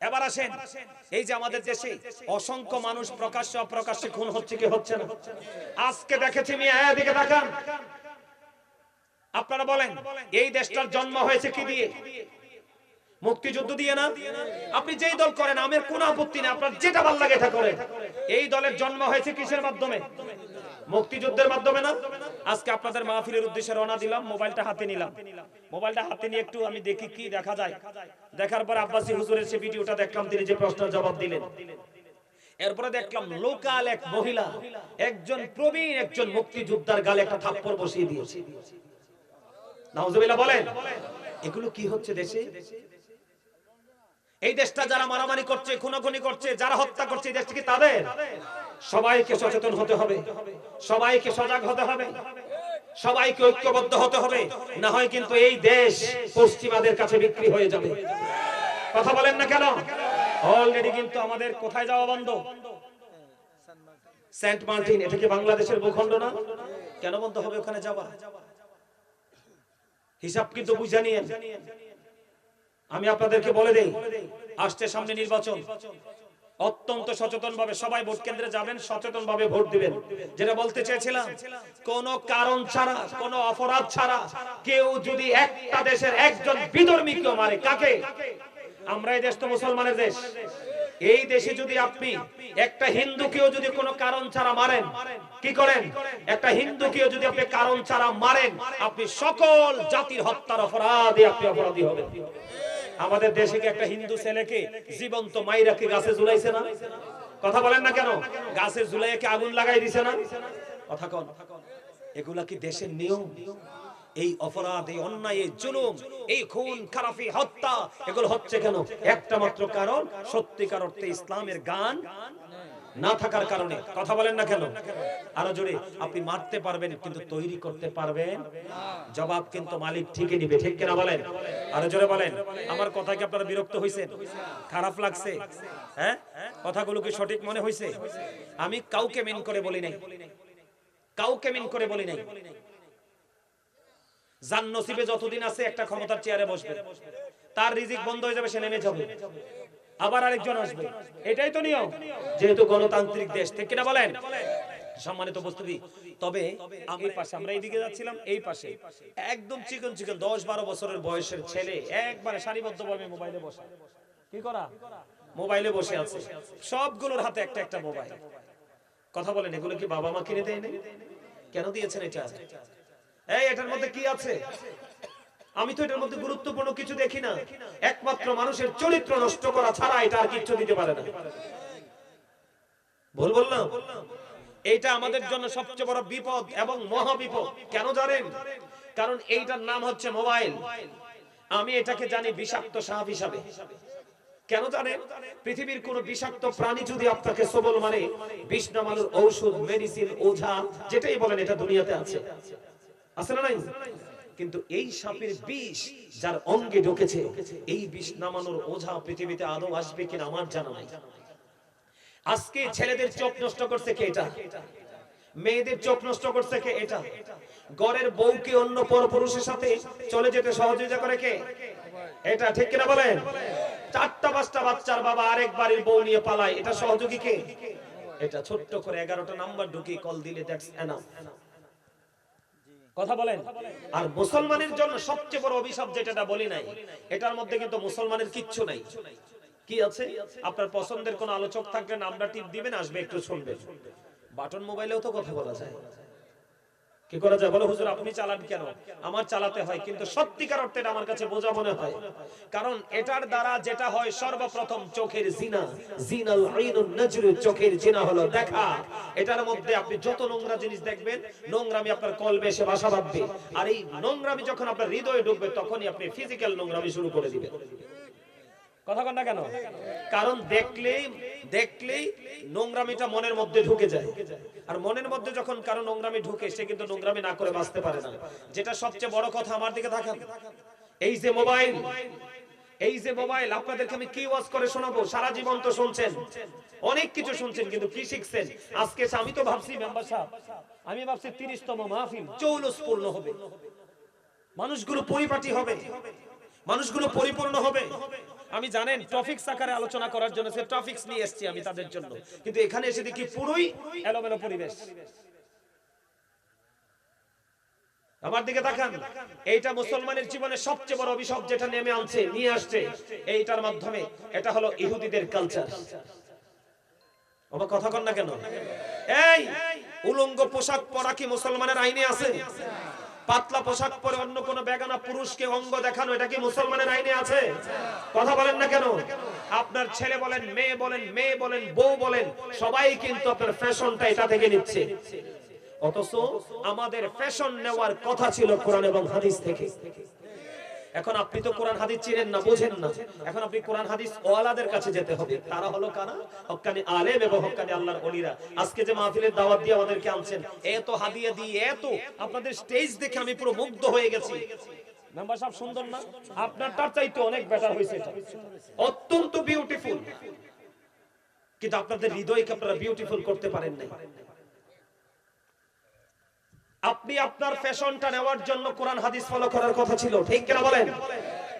এবার আসেন। এই যে আমাদের দেশে অসংখ্য মানুষ প্রকাশ্যে অপ্রকাশ্যে খুন হচ্ছে কি হচ্ছে না? আজকে দেখেছি মিয়া এদিকে তাকান। আপনারা বলেন, এই দেশটার জন্ম হয়েছে কি দিয়ে? মুক্তিযুদ্ধ দিয়ে না? আপনি যেই দল করেন, আমের কোন আপত্তি নেই, আপনার যেটা ভালো লাগে এটা করেন। এই দলের জন্ম হয়েছে কিসের মাধ্যমে? মুক্তিযুদ্ধের মাধ্যমে না? আজকে আপনাদের মাহফিলের উদ্দেশ্যে রওনা দিলাম, মোবাইলটা হাতে নিলাম। মোবাইলটা হাতে নিয়ে একটু আমি দেখি কি দেখা যায়। দেখার পর আব্বাসী হুজুরের সে ভিডিওটা দেখলাম, তিনি যে প্রশ্নের জবাব দিলেন। এরপরে দেখলাম লোকাল এক মহিলা, একজন প্রবীণ, একজন মুক্তিযোদ্ধার গালে একটা থাপ্পড় বসিয়ে দিয়েছে। নাউজুবিল্লাহ বলেন, এগুলো কি হচ্ছে দেশে? এই দেশটা যারা মারামারি করছে, খুনোখুনি করছে, যারা হত্যা করছে, এই দেশটা কি তাদের? সবাইকে সচেতন হতে হবে। সবাইকে সজাগ হতে হবে। সবাইকে ঐক্যবদ্ধ হতে হবে। না হয় কিন্তু এই দেশ পশ্চিমাদের কাছে বিক্রি হয়ে যাবে। কথা বলেন না কেন? অলরেডি কিন্তু আমাদের কোথায় যাওয়া বন্ধ? সেন্ট মার্টিন এটা কি বাংলাদেশের ভূখণ্ড না? কেন বন্ধ হবে ওখানে যাওয়া? হিসাব কিন্তু বুঝে নিয়ে আমি আপনাদেরকে বলে দেই, আসছে সামনে নির্বাচন। অত্যন্ত সচেতন ভাবে সবাই ভোট কেন্দ্রে যাবেন সচেতন ভাবে ভোট দিবেন। যেটা বলতে চেয়েছিলাম, কোন কারণ ছাড়া, কোন অপরাধ ছাড়া কেউ যদি একটা দেশের একজন বিধর্মীকেও মারে, কাকে? আমরা এই দেশ তো মুসলমানের দেশ। এই দেশে যদি আপনি একটা হিন্দুকেও যদি কোনো কারণ ছাড়া মারেন, কি করেন? একটা হিন্দুকেও যদি আপনি কারণ ছাড়া মারেন, আপনি সকল জাতির হত্যার অপরাধে আপনি অপরাধী হবেন। আমাদের দেশে কি একটা হিন্দু ছেলেকে জীবন্ত মাইরাকে গাছে ঝুলাইছে না? কথা বলেন না কেন? গাছে ঝুলাইকে আগুন লাগাই দিছে না? কথা কন। এগুলা কি দেশের নিয়ম? এই অপরাধ, এই অন্যায়, এই জুলুম, এই খুন, খারাপি, হত্যা, এগুলো হচ্ছে কেন? একটা মাত্র কারণ, সত্যিকার অর্থে ইসলামের গান না থাকার কারণে, কথা বলেন না কেন? আরও জোরে, আপনি মারতে পারবেন, কিন্তু তৈরি করতে পারবেন? জবাব কিন্তু মালিক ঠিকই নিবে, ঠিক কিনা বলেন? আরও জোরে বলেন, আমার কথা কি আপনারা বিরক্ত হইছেন? খারাপ লাগছে? হ্যাঁ? কথাগুলো কি সঠিক মনে হইছে? আমি কাউকে মেন করে বলি নাই। কাউকে মেন করে বলি নাই। যার নসিবে যতদিন আছে একটা ক্ষমতার চেয়ারে বসবে। তার রিজিক বন্ধ হয়ে যাবে, সে নেমে যাবে। আবার আরেকজন আসবে। এটাই তো নিয়ম। যেহেতু গণতান্ত্রিক দেশ, ঠিক কিনা বলেন? সম্মানিত উপস্থিতি, তবে আমি পাশে আমরা এইদিকে যাচ্ছিলাম, এই পাশে একদম চিকন চিকন দশ বারো বছরের বয়সের ছেলে একবারে সারিবদ্ধভাবে মোবাইলে বসে। কি করা? মোবাইলে বসে আছে। সবগুলোর হাতে একটা একটা মোবাইল। কথা বলেন, এগুলো কি বাবা মা কিনে দেয়নি? কেন দিয়েছেন এটা? এই, এটার মধ্যে কি আছে? আমি তো এটার মধ্যে গুরুত্বপূর্ণ কিছু দেখি না। একমাত্র মানুষের চরিত্র নষ্ট করা ছাড়া এটা আর কিচ্ছু দিতে পারে না। ভুল বললাম? এইটা আমাদের জন্য সবচেয়ে বড় বিপদ এবং মহা বিপদ কেন জানেন? কারণ এইটার নাম হচ্ছে মোবাইল। আমি এটাকে জানি বিষাক্ত সাপ হিসাবে। কেন জানেন? পৃথিবীর কোন বিষাক্ত প্রাণী যদি আপনাকে সবল মানে বিষ ঔষধ, মেডিসিন, ওঝা, যেটাই বলেন, এটা দুনিয়াতে আছে। আছে না নাই? কিন্তু এই সাপের বিষ যার অঙ্গে ঢুকেছে, এই বিষ নামানোর ওঝা পৃথিবীতে আদৌ আসবে কিনা আমার জানা নাই। আজকে ছেলেদের চোখ নষ্ট করছে কে এটা? মেয়েদের চোখ নষ্ট করছে কে এটা? গড়ের বউকে অন্য পরপুরুষের সাথে চলে যেতে সহযোগিতা করে কে? এটা ঠিক কিনা বলেন? চারটা পাঁচটা বাচ্চার বাবা আরেক বাড়ির বউ নিয়ে পালায়, এটা সহযোগী কে? এটা ছোট্ট করে এগারোটা নাম্বার ঢুকিয়ে কল দিলে দ্যাটস এনাফ কথা বলেন। আর মুসলমানের জন্য সবচেয়ে বড় অভিশাপ যেটা বলি নাই। এটার মধ্যে কিন্তু মুসলমানের কিচ্ছু নাই। কি আছে? আপনার পছন্দের কোন আলোচক থাকলে নামটা টিপ দিবেন, আসবে একটু শুনবেন। বাটন মোবাইলেও তো কথা বলা যায়। কি করা যায়? বলো, হুজুর, আপনি চালান কেন? আমার চালাতে হয়, কিন্তু সত্যিকার অর্থে আমার কাছে বোঝা মনে হয়। কারণ এটার দ্বারা যেটা হয়, সর্বপ্রথম চোখের জিনা। জিনাল আইনুন নজরু, চোখের জিনা হলো দেখা। এটার মধ্যে আপনি যত নোংরা জিনিস দেখবেন, নোংরামি আপনার কলবে এসে বাসা বাঁধবে। আর এই নোংরামি যখন আপনার হৃদয়ে ঢুকবে, তখনই আপনি ফিজিক্যাল নোংরামি শুরু করে দিবেন। কথা কন না কেন? কারণ দেখলেই দেখলেই নোংরামিটা মনের মধ্যে ঢুকে যায়। আর মনের মধ্যে যখন কারও নোংরামি ঢুকে, সে কিন্তু নোংরামি না করে বাঁচতে পারে না। যেটা সবচেয়ে বড় কথা আমার দিকে তাকান। এই যে মোবাইল, এই যে মোবাইল, আপনাদেরকে আমি কি ওয়াজ করে শোনাবো? সারা জীবন তো শুনছেন। অনেক কিছু শুনছেন, কিন্তু কি শিখছেন? আজকে আমি তো ভাবছি, মেম্বার সাহেব, আমি ভাবছি তিরিশতম মাহফিল চৌলস পূর্ণ হবে। মানুষগুলো পরিপাটি হবে। মানুষগুলো পরিপূর্ণ হবে। আমি জানেন টপিক্স আকারে আলোচনা করার জন্য সে টপিক্স নিয়ে এসেছি আমি তাদের জন্য। কিন্তু এখানে এসে দেখি পুরোই এলোমেলো পরিবেশ। আমার দিকে তাকান। এইটা মুসলমানের জীবনে সবচেয়ে বড় অভিশাপ যেটা নেমে আনছে, নিয়ে আসছে এইটার মাধ্যমে। এটা হলো ইহুদিদের কালচার কথা কন না কেন? এই, উলঙ্গ পোশাক পরা কি মুসলমানের আইনে আছে? পাতলা পোশাক পরে অন্য কোন বেগানা পুরুষকে অঙ্গ দেখানো, এটা কি মুসলমানের আইনে আছে? কথা বলেন না কেন? আপনার ছেলে বলেন, মেয়ে বলেন মেয়ে বলেন, বউ বলেন, সবাই কিন্তু আপনার ফ্যাশনটা এটা থেকে নিচ্ছে। অথচ আমাদের ফ্যাশন নেওয়ার কথা ছিল কোরআন এবং হাদিস থেকে। এখন আপনি তো কোরআন হাদিস চিনেন না, বোঝেন না। এখন আপনি কোরআন হাদিস ওয়ালাদের কাছে যেতে হবে। তারা হলো কারা? হক্কানি আলেম এবং হক্কানি আল্লাহর ওলিরা আজকে যে মাহফিলের দাওয়াত দিয়ে আমাদেরকে আনছেন, এত হাদিয়া দিয়ে, এত আপনাদের স্টেজ দেখে আমি পুরো মুগ্ধ হয়ে গেছি। মেম্বার সাহেব, সুন্দর না? আপনারটার চাইতে অনেক বেটার হয়েছে অত্যন্ত বিউটিফুল কিন্তু আপনাদের হৃদয়কে আপনারা বিউটিফুল করতে পারেন নাই। আপনি আপনার ফ্যাশনটা নেওয়ার জন্য কোরআন, হাদিস ফলো করার কথা ছিল, ঠিক কিনা বলেন?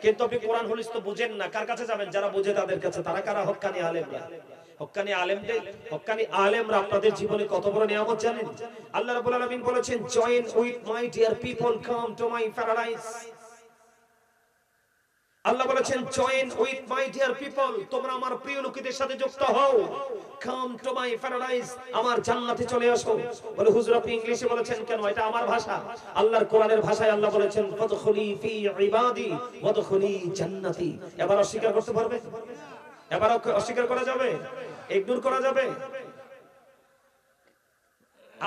কিন্তু আপনি কোরআন হলিস তো বুঝেন না, কার কাছে যাবেন? যারা বুঝে তাদের কাছে, তারা কারা? হকানি আলেমরা। হক্কানি আলেমদের হকানি আলেমরা আপনাদের জীবনে কত বড় নিয়ামত জানেন? আল্লাহ রাব্বুল আলামিন বলেছেন join with my dear people come to my paradise আল্লাহ বলেছেন join with my dear people তোমরা আমার প্রিয় লোকেদের সাথে যুক্ত হও। কাম টু মাই প্যারাডাইস আমার জান্নাতে চলে আসো। বলে হুজুর আপনি ইংলিশে বলেছেন, কেন? এটা আমার ভাষা। আল্লাহর কোরআনের ভাষায় আল্লাহ বলেছেন ফাদখুলি ফি ইবাদি ওয়াদখুলি জান্নাতি এবার অস্বীকার করতে পারবে? এবার অস্বীকার করা যাবে? ইগনোর করা যাবে?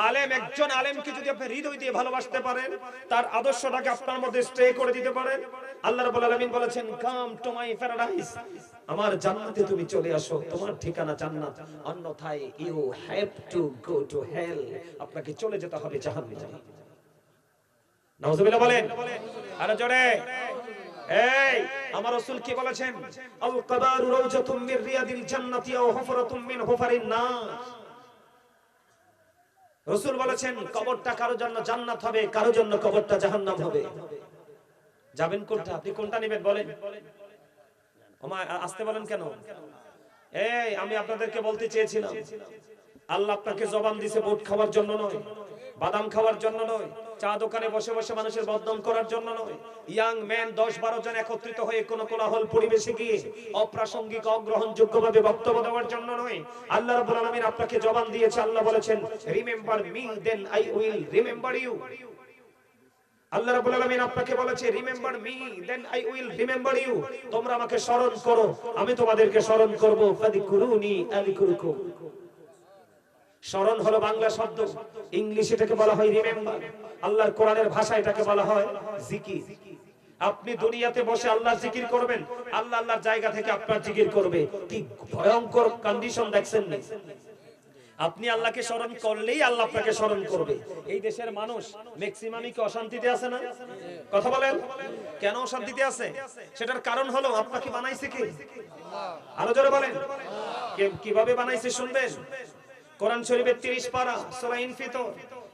আলেম, একজন আলেমকে যদি আপনি হৃদয় দিয়ে ভালোবাসতে পারেন, তার আদর্শটাকে আপনার মধ্যে স্টে করে দিতে পারেন। আল্লাহ রাব্বুল আলামিন বলেছেন কাম টু মাই প্যারাডাইস আমার জান্নাতে তুমি চলে আসো, তোমার ঠিকানা জান্নাত। অন্যথায় you have to go to hell আপনাকে চলে যেতে হবে জাহান্নামে। নাউজুবিল্লাহ বলেন। আরে জোরে। এই, আমার রাসূল কি বলেছেন? আল কাবারু রাওজাতুম মির রিয়াদিল জান্নাতি আও হুফরাতুম মিন হুফারিন নার। রসুল বলেছেন, কবরটা কারও জন্য জান্নাত হবে কারও জন্য কবরটা জাহান্নাম হবে। যাবেন কোনটা? আপনি কোনটা নেবেন বলেন? আসতে বলেন কেন? এই, আমি আপনাদেরকে বলতে চেয়েছিলাম, আল্লাহ আপনাকে জবান দিছে, বুট খাওয়ার জন্য নয়, বাদাম খাওয়ার জন্য নয় চা দোকানে বসে বসে মানুষের বদনাম করার জন্য নয়। ইয়াং ম্যান দশ বারো জন একত্রিত হয়ে কোন কোলাহল পরিবেশে গিয়ে অপ্রাসঙ্গিক অগ্রহণযোগ্য ভাবে বক্তব্য দেওয়ার জন্য নয়। আল্লাহ রাব্বুল আলামিন আপনাকে জবান দিয়েছে। আল্লাহ বলেছেন remember me then I will remember you আল্লাহ রাব্বুল আলামিন আপনাকে বলেছে remember me then I will remember you তোমরা আমাকে স্মরণ করো। আমি তোমাদেরকে স্মরণ করব। ফাদিকুরুনি আযকুরুকুম। স্মরণ হলো বাংলা শব্দ। ইংলিশ এটাকে বলা হয় রিমেম্বার আল্লাহর কোরআনের ভাষা এটাকে বলা হয় জিকির। আপনি দুনিয়াতে বসে আল্লাহ জিকির করবেন, আল্লাহ আল্লাহর জায়গা থেকে আপনার জিকির করবে। কি ভয়ঙ্কর কন্ডিশন দেখছেন না? আপনি আল্লাহকে স্মরণ করলেই আল্লাহ আপনাকে স্মরণ করবে। এই দেশের মানুষ ম্যাক্সিমামই কি অশান্তিতে আছে না? কথা বলেন। কেন অশান্তিতে আছে? সেটার কারণ হলো আপনাকে বানাইছে কে? আরও জোরে বলেন। কীভাবে বানাইছে শুনবেন? কোরআন শরীফের 30 পারা সূরা ইনফিতর।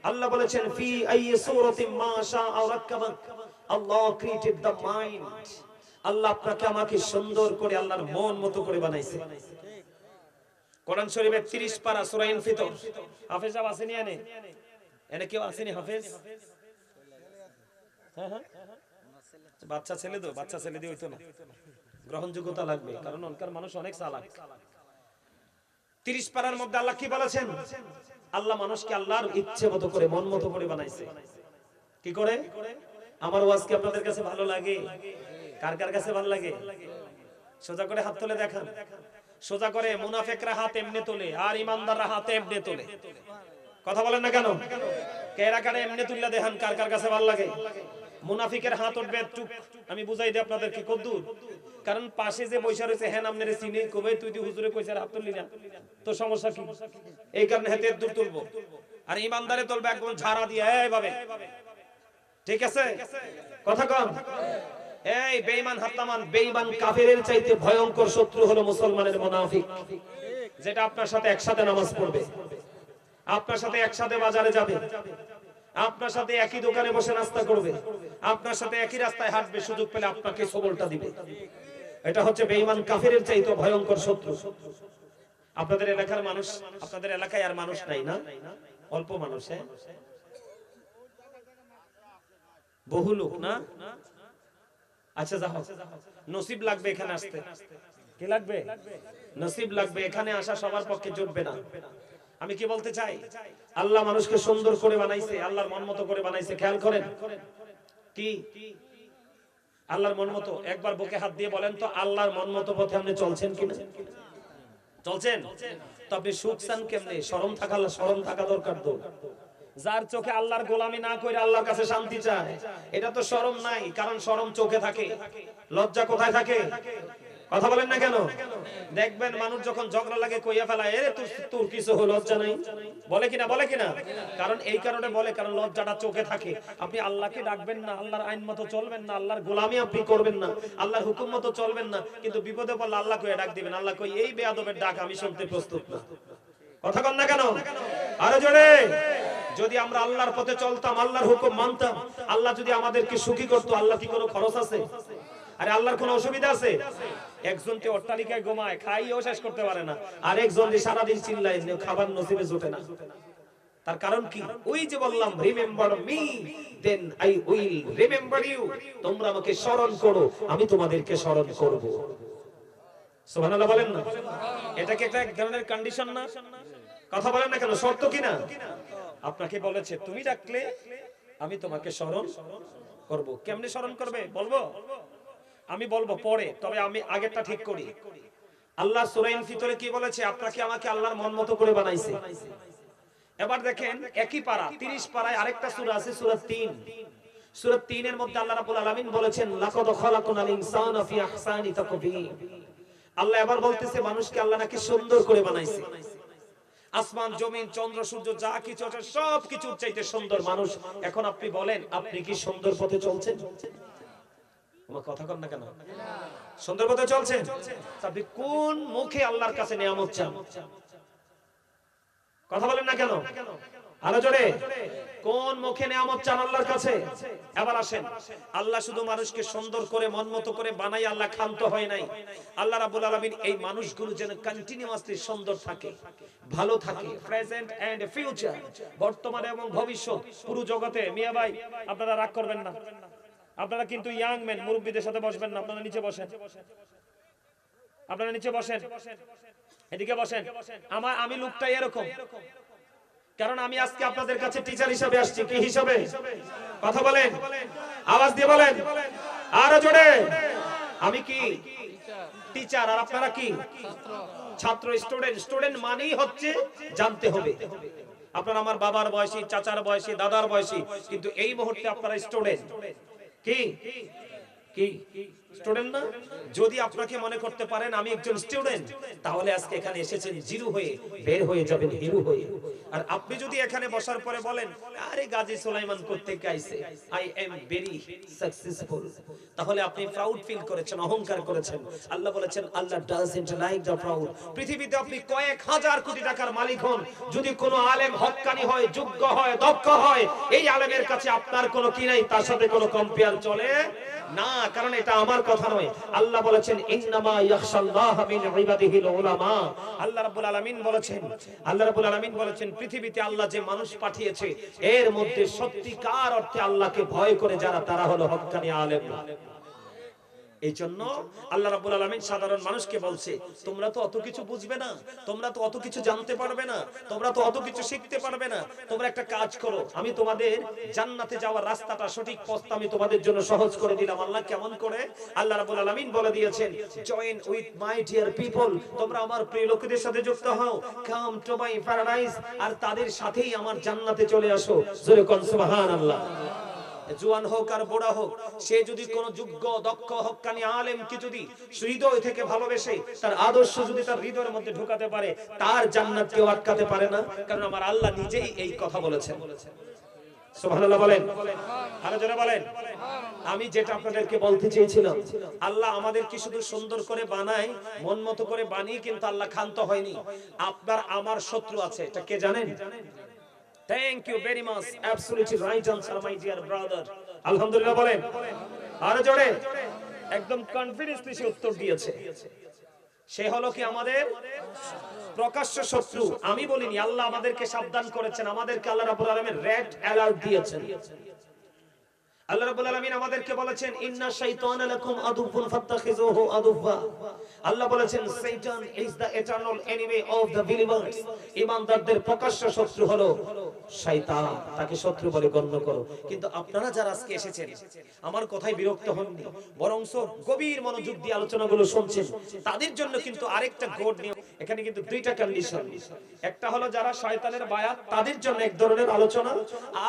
আল্লাহ বলেছেন, ফি আইয়ি সূরাতিন মা রাক্কাবাক। আল্লাহ ক্রিয়েটেড মাইন্ড আল্লাহ আপনাকে আমাকে সুন্দর করে আল্লাহর মন মতো করে বানাইছে। কোরআন শরীফের 30 পারা সূরা ইনফিতর। হাফেজ আসেনি এনে? এনে কেউ আসেনি হাফেজ? হ্যাঁ হ্যাঁ। বাচ্চা ছেলে তো, বাচ্চা ছেলে দিয়ে হইতো না। গ্রহণযোগ্যতা লাগবে, কারণ ওনকার মানুষ অনেক চালাক। তিরিশ পারার মধ্যে আল্লাহ কি বলেছেন? আল্লাহ মানুষকে আল্লাহর ইচ্ছে মতো করে, মন মতো করে বানাইছে। কি করে? আমার ওয়াজ কি আপনাদের কাছে ভালো লাগে? কার কার কাছে ভালো লাগে? সোজা করে হাত তুলে দেখান। সোজা করে মুনাফেকরা হাত এমনি তোলে, আর ইমানদাররা হাত এমনি তোলে। কথা বলেন না কেন? কেরা কারে এমনি তুললে দেখান কার কার কাছে ভালো লাগে? মুনাফিকের হাত উঠবে একটু আমি বুঝাই দিই আপনাদেরকে, কদ্দুর। কারণ পাশে যে বৈশা রয়েছে হ্যাঁ আপনার চিনি, কবে তুই তুই হুজুরে কইছে হাত তুললি না তো সমস্যা কি? এই কারণে হাতে দূর তুলবো। আর ইমানদারে তুলবে একদম ঝাড়া দিয়ে, এইভাবে। ঠিক আছে? কথা কম এই বেঈমান, হাত্তামান, বেঈমান কাফেরের চাইতে ভয়ঙ্কর শত্রু হলো মুসলমানের মুনাফিক। যেটা আপনার সাথে একসাথে নামাজ পড়বে। আপনার সাথে একসাথে বাজারে যাবে। আপনার সাথে একই দোকানে বসে নাস্তা করবে। আপনার সাথে একই রাস্তায় হাঁটবে, সুযোগ পেলে আপনাকে সবলটা দিবে। এটা হচ্ছে বেঈমান কাফিরের চাইতে ভয়ঙ্কর শত্রু। আপনাদের এলাকার মানুষ, আপনাদের এলাকায় আর মানুষ নাই না? অল্প মানুষ হ্যাঁ? বহু লোক না? আচ্ছা যাও। নসিব লাগবে এখানে আসতে। কি লাগবে? নসিব লাগবে, এখানে আসা সবার পক্ষে জুটবে না। আমি কি বলতে চাই? আল্লাহ মানুষকে সুন্দর করে বানাইছে, আল্লাহর মন মতো করে বানাইছে, খেয়াল করেন। কি? আল্লাহর মন মতো? একবার বুকে হাত দিয়ে বলেন তো, আল্লাহর মন মতো পথে আপনি চলছেন কিনা? চলছেন? তো আপনি সুখ চান কেমনে? শরম থাকা শরম থাকা দরকার তো। যার চোখে আল্লাহর গোলামি না করে আল্লাহর কাছে শান্তি চায়, এটা তো শরম নাই, কারণ শরম চোখে থাকে। লজ্জা কোথায় থাকে? কথা বলেন না কেন? দেখবেন মানুষ যখন ঝগড়া লাগে, কইয়া ফেলায়, এরে তোর তোর কিছু লজ্জা নাই? বলে কিনা বলে কিনা? কারণ এই কারণে বলে, কারণ লজ্জাটা চোখে থাকে। আপনি আল্লাহকে ডাকবেন না, আল্লাহর আইন মতো চলবেন না, আল্লাহর গোলামি আপনি করবেন না, আল্লাহর হুকুম মতো চলবেন না, কিন্তু বিপদে পড়লে আল্লাহ কইয়া ডাক দিবেন। আল্লাহ কই, এই বেয়াদবের ডাক আমি শুনতে প্রস্তুত না। কথা কন না কেন? আরও জোরে! যদি আমরা আল্লাহর পথে চলতাম, আল্লাহর হুকুম মানতাম, আল্লাহ যদি আমাদেরকে সুখী করতো, আল্লাহ কি কোনো খরচ আছে? আরে আল্লাহর কোনো অসুবিধা আছে? একজন কে অট্টালিকায় ঘুমায় খাইও শেষ করতে পারে না। আর একজন যে সারাদিন চিল্লায় খাবার নসিবে জোটে না। তার কারণ কি? ওই যে বললাম remember me then I will remember you তোমরা আমাকে স্মরণ করো, আমি তোমাদেরকে স্মরণ করব। সুবহানাল্লাহ বলেন না? এটা কি একটা এক ধরনের কন্ডিশন না? কথা বলেন না কেন? শর্ত কি না? আপনাকে বলেছে, তুমি ডাকলে আমি তোমাকে স্মরণ করব। কেমনে স্মরণ করবে? বলব? আমি বলব পরে তবে আমি আগেরটা ঠিক করি। আল্লাহ সুরাইন ফিতরে কি বলেছে? আপনাকে আমাকে আল্লাহর মন মতো করে বানাইছে। এবার দেখেন, একই পারা 30 পারায় আরেকটা সূরা আছে, সূরা 3 সূরা 3 এর মধ্যে আল্লাহ রাব্বুল আলামিন বলেছেন, লাকাদ খালাকনাল ইনসানা ফি আহসানি তাকবীর। আল্লাহ এবার বলতেছে, মানুষকে আল্লাহ নাকি সুন্দর করে বানাইছে। আসমান, জমিন, চন্দ্র, সূর্য, যা কিছু আছে সব কিছুর চাইতে সুন্দর মানুষ। এখন আপনি বলেন, আপনি কি সুন্দর পথে চলছেন? আমার কথা কর না কেন? সুন্দর পথে চলছেন? আপনি কোন মুখে আল্লাহর কাছে নিয়ামত চান? কথা বলেন না কেন? আরও জোরে। কোন মুখে চান আল্লাহর কাছে? এবার আসেন। আল্লাহ শুধু মানুষকে সুন্দর করে, মন মতো করে বানাই আল্লাহ ক্ষান্ত হয় নাই। আল্লাহ রাব্বুল আলামিন এই মানুষগুলো যেন কন্টিনিউয়াসলি সুন্দর থাকে, ভালো থাকে প্রেজেন্ট এন্ড ফিউচার বর্তমানে এবং ভবিষ্যৎ, পুরো জগতে। মিয়া ভাই, আপনারা রাগ করবেন না। আপনারা কিন্তু ইয়াং ম্যান মুরব্বীদের সাথে বসবেন না, আপনারা নিচে বসেন। আপনারা নিচে বসেন। এদিকে বসেন। আমার, আমি লোকটা এরকম। কারণ আমি আজকে আপনাদের কাছে টিচার হিসাবে আসছি। কি হিসাবে? কথা বলেন। আওয়াজ দিয়ে বলেন। আরও জোরে। আমি কি? টিচার আর আপনারা কি? ছাত্র স্টুডেন্ট স্টুডেন্ট মানেই হচ্ছে জানতে হবে। আপনারা আমার বাবার বয়সী, চাচার বয়সী, দাদার বয়সী, কিন্তু এই মুহূর্তে আপনারা স্টুডেন্ট কি কি স্টুডেন্ট না? যদি আপনাকে মনে করতে পারেন আমি একজন স্টুডেন্ট তাহলে আজকে এখানে এসেছেন জিরু হয়ে, বের হয়ে যাবেন হিরু হয়ে। আর আপনি যদি এখানে বসার পরে বলেন, আরে গাজী সুলাইমান করতে গাইছে আই এম ভেরি সাকসেসফুল তাহলে আপনি প্রাউড ফিল করেছেন, অহংকার করেছেন। আল্লাহ বলেছেন, আল্লাহ ডাজন্ট লাইক দ্য প্রাউড পৃথিবীতে আপনি কয়েক হাজার কোটি টাকার মালিক হন। যদি কোনো আলেম হক্কানি হয়, যোগ্য হয়, দক্ষ হয়, এই আলেমের কাছে আপনার কোনো কি নাই? তার সাথে কোনো কম্পেয়ার চলে না, কারণ এটা আমার কথা নয়। আল্লাহ বলেছেন, ইন্নামা ইয়াখশাল্লাহ মিন ইবাদিহিল উলামা। আল্লাহ রাব্বুল আলামিন বলেছেন, আল্লাহ রাব্বুল আলামিন বলেছেন, পৃথিবীতে আল্লাহ যে মানুষ পাঠিয়েছে, এর মধ্যে সত্যিকার অর্থে আল্লাহকে ভয় করে যারা, তারা হলো হক্কানি আলেম। এই জন্য আল্লাহ রাব্বুল আলামিন সাধারণ মানুষকে বলছে, তোমরা তো অত কিছু বুঝবে না, তোমরা তো অত কিছু জানতে পারবে না, তোমরা তো অত কিছু শিখতে পারবে না। তোমরা একটা কাজ করো, আমি তোমাদের জান্নাতে যাওয়ার রাস্তাটা সঠিক পথটা আমি তোমাদের জন্য সহজ করে দিলাম। আল্লাহ কেমন করে? আল্লাহ রাব্বুল আলামিন বলে দিয়েছেন join with my dear people তোমরা আমার প্রিয় লোকেদের সাথে যুক্ত হও। কাম টু মাই প্যারাডাইস আর তাদের সাথেই আমার জান্নাতে চলে আসো। জোরে কোন, সুবহানাল্লাহ। জোয়ান হোক আর বুড়া হোক, সে যদি কোন যোগ্য, দক্ষ, হক্কানি আলেম কি যদি হৃদয় থেকে ভালোবেসে, তার আদর্শ যদি তার হৃদয়ের মধ্যে ঢুকাতে পারে, তার জান্নাত কেউ আটকাতে পারে না। কারণ আমার আল্লাহ নিজেই এই কথা বলেছেন। সুবহানাল্লাহ বলেন। আরও জোরে বলেন। আমি যেটা আপনাদেরকে বলতে চেয়েছিলাম, আল্লাহ আমাদের কি শুধু সুন্দর করে বানায়, মন মতো করে বানিয়ে কিন্তু আল্লাহ ক্ষান্ত হয়নি। আপনার, আমার শত্রু আছে। এটা কে জানেন? Thank you very much absolutely right answer my dear brother আলহামদুলিল্লাহ বলেন। আরও জোরে। একদম কনফিডেন্সলি সে উত্তর দিয়েছে। সে হলো কি আমাদের প্রকাশ্য শত্রু। আমি বলিনি, আল্লাহ আমাদেরকে সাবধান করেছেন। আমাদেরকে আল্লাহ রাব্বুল আলামিন রেড অ্যালার্ট দিয়েছেন। আল্লাহ রাব্বুল আলামিন আমাদেরকে বলেছেন, ইন্না শাইতানা লাকুম আদুফুন ফাত্তাখিযুহু আদুফা আল্লাহ বলেছেন, শয়তান is the eternal enemy of the believers ঈমানদারদের প্রকাশ্য শত্রু হলো শয়তান, তাকে শত্রু বলে গণ্য করো। কিন্তু আপনারা যারা আজকে এসেছেন, আমার কথায় বিরক্ত হননি, বরংস গভীর মনোযোগ দিয়ে আলোচনাগুলো শুনছেন। তাদের জন্য কিন্তু আরেকটা গোড নিয়ে এখানে কিন্তু দুইটা কন্ডিশন একটা হলো যারা শয়তানের বায়াত, তাদের জন্য এক ধরনের আলোচনা।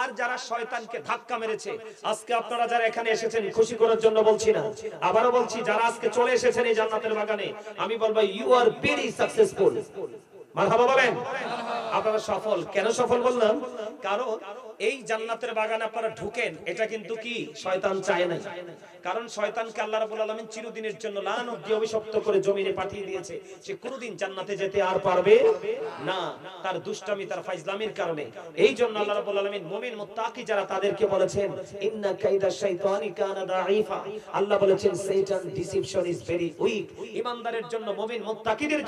আর যারা শয়তানকে ধাক্কা মেরেছে, আজকে আপনারা যারা এখানে এসেছেন, খুশি করার জন্য বলছি না। আবারও বলছি, যারা আজকে চলে এসেছেন এই জান্নাতের বাগানে, আমি বলব ইউ আর ভেরি সাকসেসফুল মারহাবা আপনারা সফল। কেন সফল বললাম? কারণ এই জান্নাতের বাগানে আপনারা ঢুকেন, এটা কিন্তু কি? শয়তান চায় না কারণ শয়তানকে আল্লাহ চিরদিনের জন্য অভিশপ্ত করে জমিনে পাঠিয়ে দিয়েছে। সে জান্নাতে যেতে আর পারবে না। তার দুষ্টামি, তার ফাইজলামির কারণে। এই জন্য আল্লাহ যারা তাদেরকে বলেছেন, ইন্না কাইদা শাইতানি কানা দাঈফা। আল্লাহ বলেছেন শয়তান ডিসিপশন ইজ ভেরি উইক ইমানদারের জন্য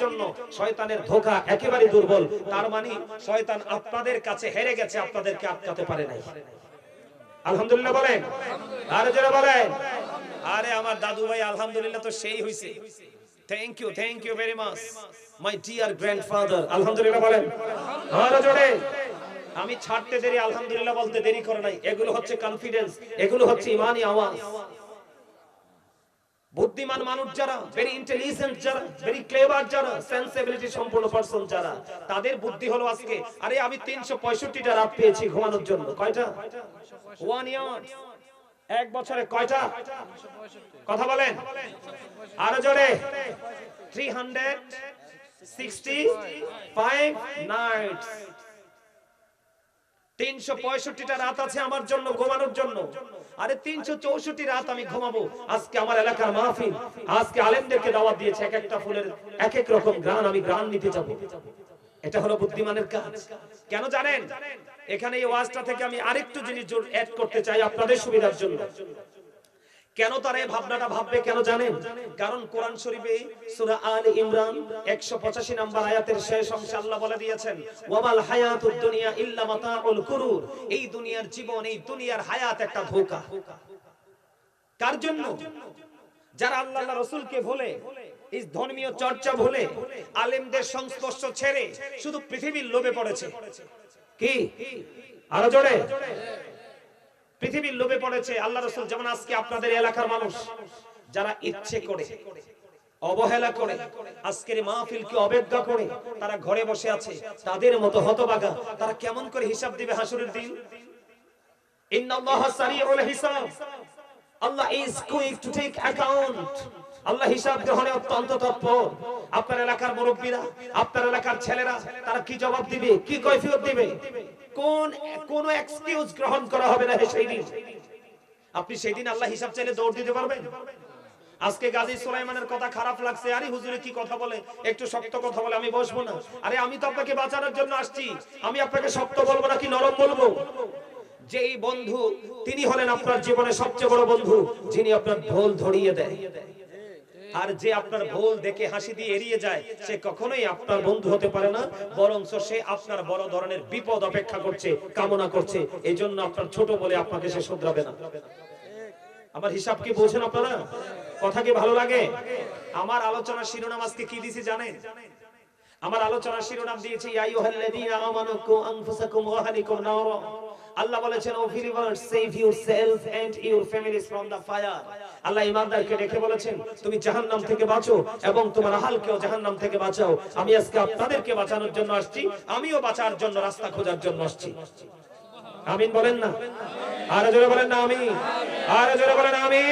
জন্য শয়তানের ধোঁকা একেবারে দুর্বল। তার মানে শয়তান আপনাদের কাছে হেরে গেছে, আপনাদেরকে আটকাতে পারে নাই। আলহামদুলিল্লাহ বলেন। আরে যারা বলেন। আরে আমার দাদু ভাই, আলহামদুলিল্লাহ তো সেই হইছে। Thank you thank you very much my dear grandfather আলহামদুলিল্লাহ বলেন। আরে জোরে। আমি ছাড়তে দেরি, আলহামদুলিল্লাহ বলতে দেরি করে নাই। এগুলো হচ্ছে কনফিডেন্স এগুলো হচ্ছে ইমানি আওয়াজ। বুদ্ধিমান মানুষ যারা ভেরি ইন্টেলিজেন্ট যারা ভেরি ক্লেভার যারা সেন্সিবিলিটি সম্পূর্ণ পারসন যারা, তাদের বুদ্ধি হলো আজকে, আরে আমি 365 টা রাত পেয়েছি ঘুমানোর জন্য। কয়টা? ওয়ান ইয়ার এক বছরে কয়টা? কথা বলেন। আরও জোরে। 365 নাইটস তিনশো পঁয়ষট্টিটা রাত আছে আমার জন্য, ঘুমানোর জন্য। আরে তিনশো চৌষট্টি রাত আমি ঘুমাবো। আজকে আমার এলাকার মাহফিল। আজকে আলেমদেরকে দাওয়াত দিয়েছে এক একটা ফুলের এক এক রকম গ্রান, আমি গ্রান নিতে যাব। এটা হলো বুদ্ধিমানের কাজ। কেন জানেন? এখানে এই ওয়াজটা থেকে আমি আরেকটু জিনিস অ্যাড করতে চাই আপনাদের সুবিধার জন্য। কেন তারা এই ভাবনাটা ভাববে কেন জানেন? কারণ কোরআন শরীফে সূরা আলে ইমরান 185 নম্বর আয়াতের শেষ অংশে আল্লাহ বলে দিয়েছেন, ওয়ামাল হায়াতুদ দুনিয়া ইল্লা মাতাউল কুরুর। এই দুনিয়ার জীবন, এই দুনিয়ার হায়াত একটা ধোঁকা। কার জন্য? যারা আল্লাহ রাসূলকে ভুলে, এই ধর্মীয় চর্চা ভুলে, আলেমদের সংস্পর্শ ছেড়ে শুধু পৃথিবীর লোভে পড়েছে। কি? আরও জোরে? পৃথিবীর লোভে পড়েছে আল্লাহ রসুল, যেমন আজকে আপনাদের এলাকার মানুষ, যারা ইচ্ছে করে, অবহেলা করে, আজকের মাহফিলকে অবজ্ঞা করে, তারা ঘরে বসে আছে, তাদের মতো হতবাগা, তারা কেমন করে হিসাব দিবে হাসুরের দিন? ইন্নাল্লাহ সারিউল হিসাব। আল্লাহ is quick to take account আল্লাহ হিসাব গ্রহণে অত্যন্ত তৎপর। আপনার এলাকার মুরব্বীরা, আপনার এলাকার ছেলেরা, তারা কি জবাব দিবে, কি কৈফিয়ত দিবে? কোন কোন এক্সকিউজ গ্রহণ করা হবে না সেই দিন আপনি সেই দিন আল্লাহ হিসাব চাইলে দৌড় দিতে পারবেন? আজকে গাজী সুলাইমানের কথা খারাপ লাগছে। আরে হুজুরে, কি কথা বলে? একটু শক্ত কথা বলে, আমি বসবো না। আরে আমি তো আপনাকে বাঁচানোর জন্য আসছি। আমি আপনাকে শক্ত বলব নাকি নরম বলব? যেই বন্ধু, তিনি হলেন আপনার জীবনের সবচেয়ে বড় বন্ধু, যিনি আপনার ভুল ধরিয়ে দেয়। আর যে আপনার ভুল দেখে হাসি দিয়ে এড়িয়ে যায়, সে কখনোই আপনার বন্ধু হতে পারে না বরং সে আপনার বড় ধরনের বিপদ অপেক্ষা করছে, কামনা করছে এই জন্য আপনার ছোট বলে আপনাকে সে শুধরাবে না। আমার হিসাব কি বলছেন আপনারা? কথা কি ভালো লাগে? আমার আলোচনার শিরোনাম আজকে কি দিছি জানেন? আমার আলোচনার শিরোনাম দিয়েছি আল্লাহ বলেছেন O save and your families from the fire আল্লাহ ইমানদারকে ডেকে বলেছেন, তুমি জাহান্নাম থেকে বাঁচো এবং তোমার আহালকেও জাহান্নাম থেকে বাঁচাও। আমি আজকে আপনাদেরকে বাঁচানোর জন্য আসছি, আমিও বাঁচার জন্য রাস্তা খোঁজার জন্য আসছি। আমিন বলেন না? আরও জোরে বলেন না আমি আরও জোরে বলেন আমি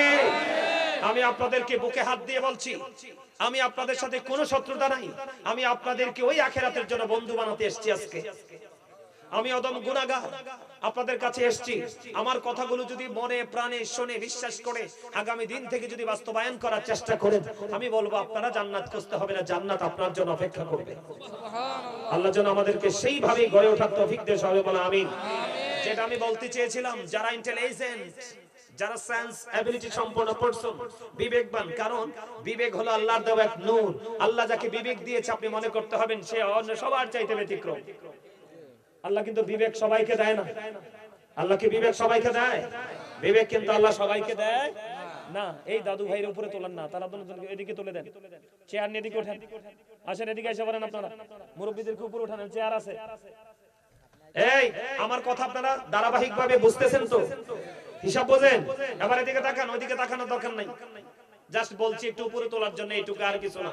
আমি আপনাদেরকে বুকে হাত দিয়ে বলছি আমি আপনাদের সাথে কোনো শত্রুতা নাই। আমি আপনাদেরকে ওই আখেরাতের জন্য বন্ধু বানাতে এসেছি আজকে। আমি অদম গুনাগার আপনাদের কাছে এসেছি। আমার কথাগুলো যদি মনে, প্রাণে, শুনে, বিশ্বাস করে, আগামী দিন থেকে যদি বাস্তবায়ন করার চেষ্টা করেন, আমি বলব, আপনারা জান্নাত খুঁজতে হবে না, জান্নাত আপনার জন্য অপেক্ষা করবে। আল্লাহ যেন আমাদেরকে সেইভাবে গড়ে ওঠার তৌফিক দেশ হবে বলে, আমিন। যেটা আমি বলতে চেয়েছিলাম, যারা ইন্টেলিজেন্ট যারা সেন্স অ্যাবিলিটি সম্পন্ন পারসন বিবেকবান। কারণ বিবেক হলো আল্লাহর দেওয়া এক নূর। আল্লাহ যাকে বিবেক দিয়েছে, আপনি মনে করতে হবেন সে অন্য সবার চাইতে ব্যতিক্রম। আল্লাহ কিন্তু বিবেক সবাইকে দেয় না। আল্লাহ কি বিবেক সবাইকে দেয়? বিবেক কিন্তু আল্লাহ সবাইকে দেয় না। এই দাদু ভাইয়ের উপরে তোলেন না। তারা দুজন এদিকে তুলে দেন। চেয়ার নিয়ে এদিকে ওঠেন। আসেন, এদিকে এসে পারেন আপনারা। মুরব্বীদেরকে উপরে ওঠান চেয়ার আছে। এই, আমার কথা আপনারা ধারাবাহিক ভাবে বুঝতেছেন তো? হিসাব বোঝেন? এবার এদিকে তাকান, ওইদিকে তাকানোর দরকার নাই। জাস্ট বলছি, একটু উপরে তোলার জন্য এইটুকু আর কিছু না।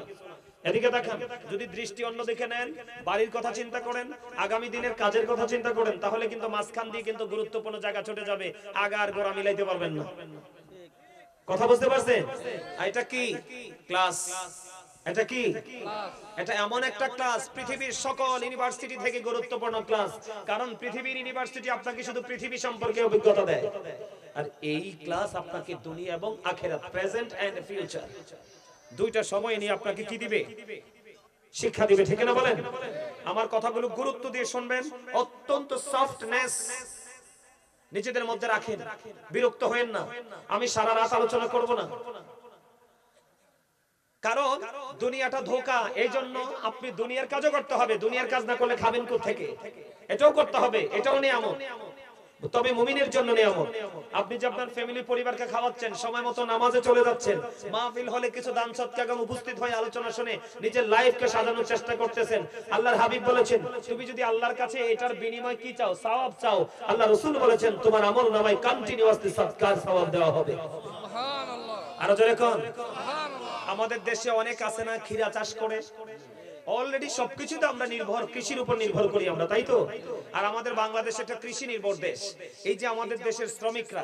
এদিকে তাকান, যদি দৃষ্টি অন্য দিকে নেন, বাড়ির কথা চিন্তা করেন, আগামী দিনের কাজের কথা চিন্তা করেন, তাহলে কিন্তু মাঝখান দিয়ে কিন্তু গুরুত্বপূর্ণ জায়গা ছুটে যাবে। আগা আর গোড়া মিলাইতে পারবেন না। কথা বুঝতে পারছেন? এটা কি? ক্লাস এটা কি? এটা এমন একটা ক্লাস পৃথিবীর সকল ইউনিভার্সিটি থেকে গুরুত্বপূর্ণ ক্লাস কারণ পৃথিবীর ইউনিভার্সিটি আপনাকে শুধু পৃথিবী সম্পর্কে অভিজ্ঞতা দেয়। আর এই ক্লাস আপনাকে দুনিয়া এবং আখেরাত প্রেজেন্ট এন্ড ফিউচার দুইটা সময় নিয়ে আপনাকে কি দিবে? শিক্ষা দিবে, ঠিক না বলেন? আমার কথাগুলো গুরুত্ব দিয়ে শুনবেন। অত্যন্ত সফটনেস নিজেদের মধ্যে রাখেন। বিরক্ত হয়েন না। আমি সারা রাত আলোচনা করব না। কারণ দুনিয়াটা ধোকা এই জন্য আপনি দুনিয়ার কাজও করতে হবে দুনিয়ার কাজ না করলে খাবেন থেকে এটাও করতে হবে এটাও নিয়ামত। তবে মুমিনের জন্য নিয়ামত। আপনি যে আপনার ফ্যামিলি পরিবারকে খাওয়াচ্ছেন সময় মতো নামাজে চলে যাচ্ছেন মাহফিল হলে কিছু দান সৎকাগম উপস্থিত হয়ে আলোচনা শুনে নিজের লাইফকে সাজানোর চেষ্টা করতেছেন। আল্লাহর হাবিব বলেছেন তুমি যদি আল্লাহর কাছে এটার বিনিময় কি চাও সওয়াব চাও? আল্লাহ রাসূল বলেছেন তোমার আমল নামায় কন্টিনিউয়াসলি সৎকার সওয়াব দেওয়া হবে। সুবহানাল্লাহ। আরও জোরে কোন। আমাদের দেশে অনেক আছে না, ক্ষীরা চাষ করে। অলরেডি সবকিছুতে আমরা নির্ভর, কৃষির উপর নির্ভর করি আমরা, তাই তো? আর আমাদের বাংলাদেশ একটা কৃষি নির্ভর দেশ। এই যে আমাদের দেশের শ্রমিকরা,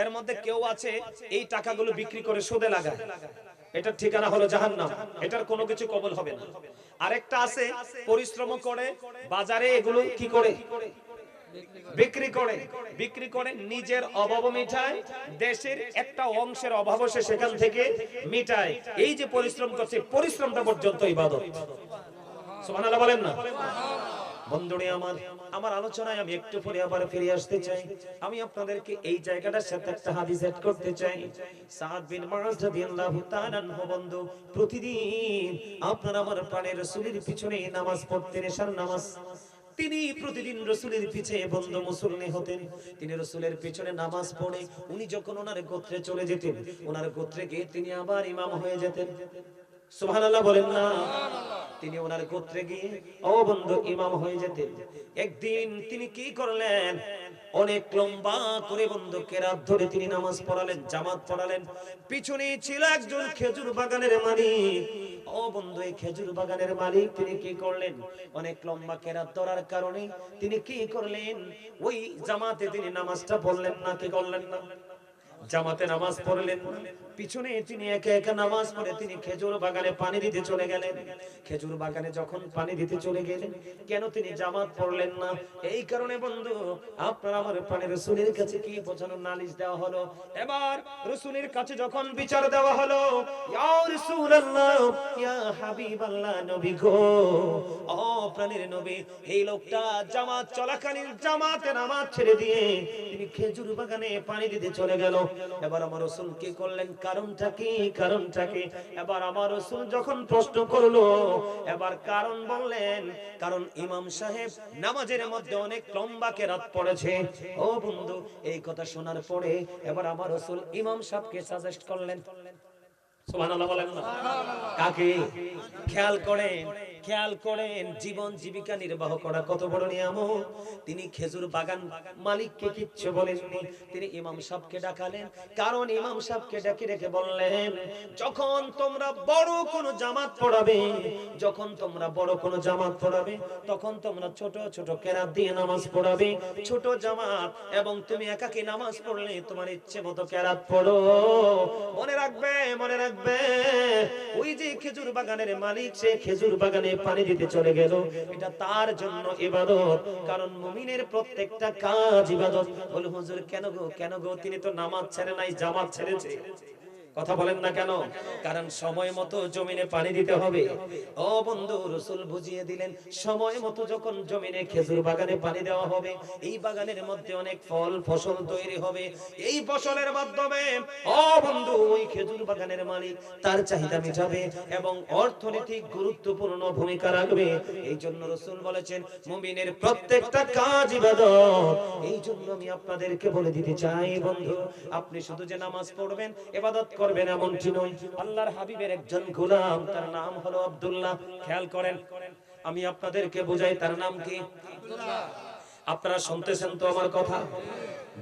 এর মধ্যে কেউ আছে, এই টাকাগুলো বিক্রি করে সুদে লাগায়। এটার ঠিকানা হলো জাহান জাহান্নাম। এটার কোনো কিছু কবল হবে না। আরেকটা আছে, পরিশ্রম করে, বাজারে এগুলো কি করে? বিক্রি করে। বিক্রি করে নিজের অভাব মিটায়, দেশের একটা অংশের অভাব সে সেখান থেকে মিটায়। এই যে পরিশ্রম করছে, পরিশ্রমটা পর্যন্ত ইবাদত। সুবহানাল্লাহ বলেন না? বন্ধুরে আমার আমার আলোচনায় আমি একটু পরে আবার ফিরে আসতে চাই। আমি আপনাদেরকে এই জায়গাটার সাথে একটা হাদিস এড করতে চাই। সাদ বিন মাস রাদিয়াল্লাহু তাআলা বন্ধু, প্রতিদিন আপনার আমার প্রাণের রাসূলের পিছনে নামাজ পড়তেন, এশার নামাজ। তিনি প্রতিদিন রসুলের পিছে বন্ধ মুসল্লি হতেন। তিনি রসুলের পিছনে নামাজ পড়ে। উনি যখন ওনার গোত্রে চলে যেতেন, ওনার গোত্রে গিয়ে তিনি আবার ইমাম হয়ে যেতেন। সুবহানাল্লাহ বলেন না। তিনি ওনার গোত্রে গিয়ে, ও বন্ধু, ইমাম হয়ে যেতেন একদিন তিনি কি করলেন? অনেক লম্বা করে বন্ধু, কেরাত ধরে তিনি নামাজ পড়ালেন, জামাত পড়ালেন। পিছনে ছিল একজন খেজুর বাগানের মালিক। ও বন্ধু, এই খেজুর বাগানের মালিক তিনি কি করলেন? অনেক লম্বা কেরাত ধরার কারণে তিনি কি করলেন? ওই জামাতে তিনি নামাজটা পড়লেন না, কি করলেন না? জামাতে নামাজ পড়লেন পিছনে তিনি একা একা নামাজ পড়ে, তিনি খেজুর বাগানে পানি দিতে চলে গেলেন। খেজুর বাগানে যখন পানি দিতে চলে গেলেন, কেন তিনি জামাত পড়লেন না? এই কারণে বন্ধু, আপনার আমার প্রাণের রসুলের কাছে কি বোঝানো নালিশ দেওয়া হলো? এবার রসুলের কাছে যখন বিচার দেওয়া হলো, ইয়া ইয়া নবী গো ও প্রাণের নবী, এই লোকটা জামাত চলাকালীন জামাতে নামাজ ছেড়ে দিয়ে তিনি খেজুর বাগানে পানি দিতে চলে গেল। এবার আমার রসুল কি করলেন? কারণটা কি কারণটা কি? এবার আমার রসুল যখন প্রশ্ন করল, এবার কারণ বললেন, কারণ ইমাম সাহেব নামাজের মধ্যে অনেক লম্বা কেরাত পড়েছে। ও বন্ধু, এই কথা শোনার পরে এবার আমার রসুল ইমাম সাহেবকে সাজেস্ট করলেন। সুবহানাল্লাহ বলেন না। কাকে? খেয়াল করেন। খেয়াল করেন, জীবন জীবিকা নির্বাহ করা কত বড় নিয়ামত। তিনি খেজুর বাগান মালিককে কিচ্ছু বলেননি। তিনি ইমাম সাহেবকে ডাকালেন। কারণ ইমাম সাহেবকে ডেকে ডেকে বললেন, যখন তোমরা বড় কোন জামাত পড়াবে, যখন তোমরা বড় কোন জামাত পড়াবে, তখন তোমরা ছোট ছোট কেরাত দিয়ে নামাজ পড়াবে। ছোট জামাত এবং তুমি একাকি নামাজ পড়লে তোমার ইচ্ছে মতো কেরাত পড়ো। মনে রাখবে মনে রাখবে। ওই যে খেজুর বাগানের মালিক, সে খেজুর বাগানে পানি দিতে চলে গেল। এটা তার জন্য ইবাদত। কারণ মুমিনের প্রত্যেকটা কাজ ইবাদত। বলে, হুজুর, কেন গো? কেন গো? তিনি তো নামাজ ছেড়ে নাই, জামাত ছেড়েছে। কথা বলেন না কেন? কারণ সময় মতো জমিনে পানি দিতে হবে। ও বন্ধু, রসুল বুঝিয়ে দিলেন, সময় মতো যখন জমিনে খেজুর বাগানে পানি দেওয়া হবে, এই বাগানের মধ্যে অনেক ফল, ফসল তৈরি হবে। এই ফসলের মাধ্যমে, ও বন্ধু, ওই খেজুর বাগানের মালিক তার চাহিদা মেটাবে এবং অর্থনৈতিক গুরুত্বপূর্ণ ভূমিকা রাখবে। এই জন্য রসুল বলেছেন, মুমিনের প্রত্যেকটা কাজ ইবাদত। এই জন্য আমি আপনাদেরকে বলে দিতে চাই, বন্ধু, আপনি শুধু যে নামাজ পড়বেন, ইবাদত করবেন এমনটি নয়। আল্লাহর হাবিবের একজন গোলাম, তার নাম হলো আব্দুল্লাহ। খেয়াল করেন, আমি আপনাদেরকে বুঝাই, তার নাম কি? আপনারা শুনতেছেন তো আমার কথা?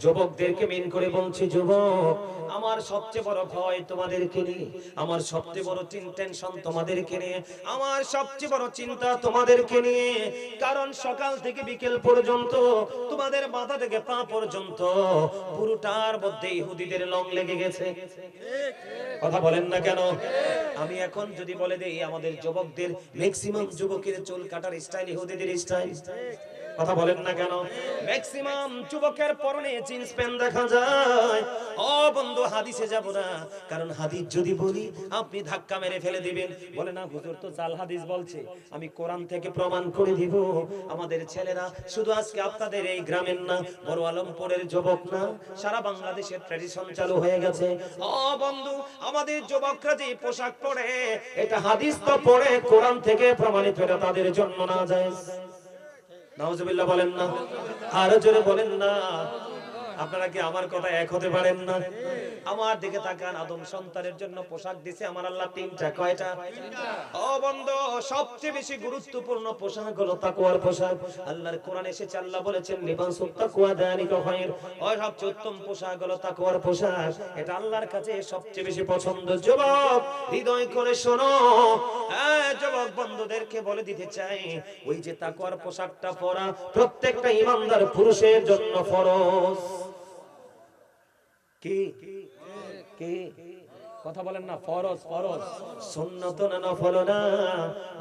যুবকদেরকে মেন করে বলছি, যুবক, আমার সবচেয়ে বড় ভয় তোমাদেরকে নিয়ে, আমার সবচেয়ে বড় টেনশন তোমাদেরকে নিয়ে, আমার সবচেয়ে বড় চিন্তা তোমাদেরকে নিয়ে। কারণ সকাল থেকে বিকেল পর্যন্ত, তোমাদের মাথা থেকে পা পর্যন্ত পুরোটার মধ্যে ইহুদিদের লং লেগে গেছে। কথা বলেন না কেন? আমি এখন যদি বলে দেই, আমাদের যুবকদের ম্যাক্সিমাম যুবকের চুল কাটার স্টাইল ইহুদিদের স্টাইল কথা বলেন না কেন? ম্যাক্সিমাম যুবকের পরনে জিন্স প্যান্ট দেখা যায়। ও বন্ধু, হাদিসে যাব না। কারণ হাদিস যদি বলি, আপনি ধাক্কা মেরে ফেলে দিবেন। বলে, না, হুজুর, তো জাল হাদিস বলছে। আমি কোরআন থেকে প্রমাণ করে দিব। আমাদের ছেলেরা শুধু আজকে আপনাদের এই গ্রামের না, বড় আলমপুরের যুবক না, সারা বাংলাদেশের ট্র্যাডিশন চালু হয়ে গেছে। ও বন্ধু, আমাদের যুবকরা যে পোশাক পরে, এটা হাদিস তো পড়ে কোরআন থেকে প্রমাণিত, এটা তাদের জন্য না যায় নাউজুবিল্লাহ বলেন না। আরও জোরে বলেন না। আপনারা কি আমার কথা এক হতে পারেন না? আমার দিকে তাকান, আদম সন্তানের জন্য পোশাক দিছে আমার আল্লাহ তিনটা, কয়টা? ও বন্ধু, সবচেয়ে বেশি গুরুত্বপূর্ণ পোশাক হলো তাকওয়ার পোশাক। আল্লাহর কোরআন এসেছে, আল্লাহ বলেছেন, লিবাসু তাকওয়া দালিকা খায়র। ও সবচেয়ে উত্তম পোশাক হলো তাকওয়ার পোশাক। এটা আল্লাহর কাছে সবচেয়ে বেশি পছন্দ। যুবক, হৃদয় করে শোনো। যুবক বন্ধুদেরকে বলে দিতে চাই, ওই যে তাকওয়ার পোশাকটা পরা প্রত্যেকটা ইমানদার পুরুষের জন্য ফরজ। কি? কি? কথা বলেন না, ফরজ ফরজ। সুন্নত না নফল না?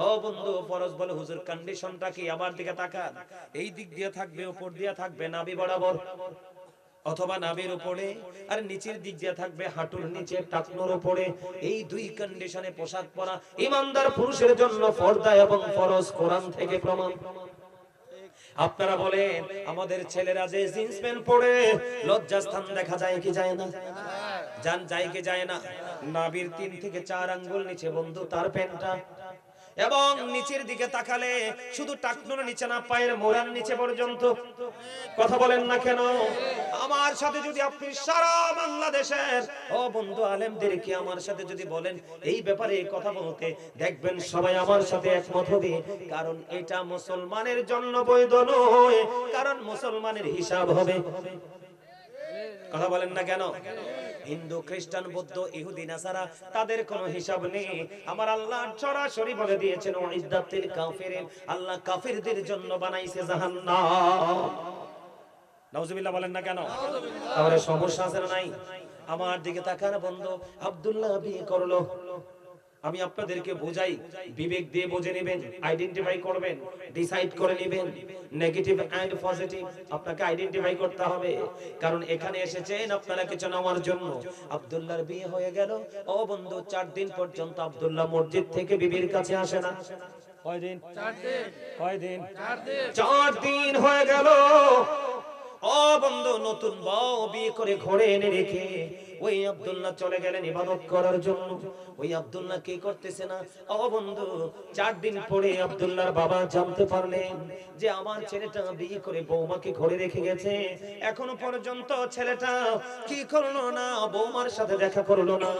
ও বন্ধু, ফরজ বলে হুজুর কন্ডিশনটা কি? আমার দিকে তাকান। এই দিক দিয়ে থাকবে, উপর দিয়ে থাকবে বরাবর। অথবা উপরে, আর নিচের দিক দিয়ে থাকবে, হাঁটুর নিচে, টাকনোর উপরে। এই দুই কন্ডিশনে পোশাক পরা ইমানদার পুরুষের জন্য পর্দা এবং ফরজ কোরআন থেকে প্রমাণ। আপনারা বলেন, আমাদের ছেলেরা যে জিন্স প্যান্ট পরে, লজ্জাস্থান দেখা যায় কি যায় না? যান, যায় কি যায় না? নাবির তিন থেকে চার আঙ্গুল নিচে বন্ধু, তার প্যান্টটা এবং নিচের দিকে তাকালে শুধু টাকনোর নিচে না, পায়ের মোড়ার নিচে পর্যন্ত। কথা বলেন না কেন? আমার সাথে যদি আপনি সারা বাংলাদেশের, ও বন্ধু আলেমদেরকে আমার সাথে যদি বলেন, এই ব্যাপারে কথা বলতে, দেখবেন সবাই আমার সাথে একমত হবে। কারণ এটা মুসলমানের জন্য বৈধ নয়, কারণ মুসলমানের হিসাব হবে। কথা বলেন না কেন? হিন্দু, খ্রিস্টান, বৌদ্ধ, ইহুদি, নাসারা, তাদের কোনো হিসাব নেই। আমার আল্লাহ সরাসরি বলে দিয়েছেন ও ইদ্দাতিল কাফিরিন, আল্লাহ কাফিরদের জন্য বানাইছে জাহান্নাম। নাউজুবিল্লাহ বলেন না কেন? তাহলে সমস্যা আছে নাই? আমার দিকে তাকান বন্ধ, আব্দুল্লাহ বিয়ে করল। আমি আপনাদেরকে বোঝাই। বিবেক দিয়ে বুঝে নেবেন আইডেন্টিফাই করবেন ডিসাইড করে নেবেন। নেগেটিভ এন্ড পজিটিভ আপনাকে আইডেন্টিফাই করতে হবে। কারণ এখানে এসেছেন আপনারা কিছু নেওয়ার জন্য। আব্দুল্লাহর বিয়ে হয়ে গেল। ও বন্ধু চার দিন পর্যন্ত আব্দুল্লাহ মসজিদ থেকে বিবির কাছে আসে না। কয়দিন কয়দিন চার দিন হয়ে গেল। ও বন্ধু নতুন বউ বিয়ে করে ঘরে এনে রেখে ওই আব্দুল্লাহ চলে গেলেন ইবাদত করার জন্য। ওই আব্দুল্লাহ কি করতেছে না? ও বন্ধু, চার দিন পরে আব্দুল্লাহর বাবা জানতে পারলেন যে আমার ছেলেটা বিয়ে করে বৌমাকে ঘরে রেখে গেছে। এখনও পর্যন্ত ছেলেটা কি করল না? বৌমার সাথে দেখা করল না।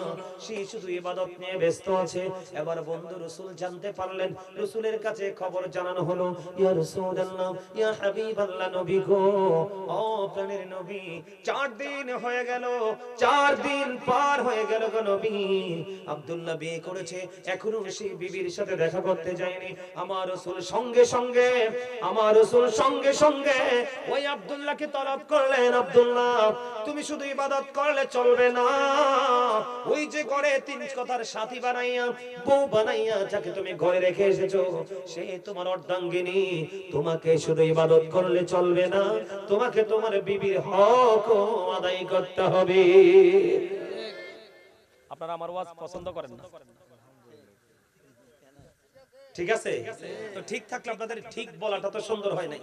সে শুধু ইবাদত নিয়ে ব্যস্ত আছে। এবার বন্ধু রসুল জানতে পারলেন। রসুলের কাছে খবর জানানো হলো, ইয়া রাসূলুল্লাহ, ইয়া হাবিবাল্লাহ নবী গো, ও প্রাণের নবী, চার দিন হয়ে গেল, চার দিন পার হয়ে গেল গো নবী। আব্দুল্লাহ বিয়ে করেছে, এখনও সে বিবির সাথে দেখা করতে যায়নি। আমার রসুল সঙ্গে সঙ্গে, আমার রসুল সঙ্গে সঙ্গে ওই আব্দুল্লাহকে তলব করলেন। আব্দুল্লাহ, তুমি শুধু ইবাদত করলে চলবে না। ওই যে ঘরে তিন কথার সাথী বানাইয়া, বউ বানাইয়া যাকে তুমি ঘরে রেখে এসেছ, সে তোমার অর্ধাঙ্গিনী। তোমাকে শুধু ইবাদত করলে চলবে না, তোমাকে তোমার বিবির হক আদায় করতে হবে। আপনারা আমার ওয়াজ পছন্দ করেন না। ঠিক আছে? তো ঠিক থাকলে আপনাদের ঠিক বলাটা তো সুন্দর হয় নাই।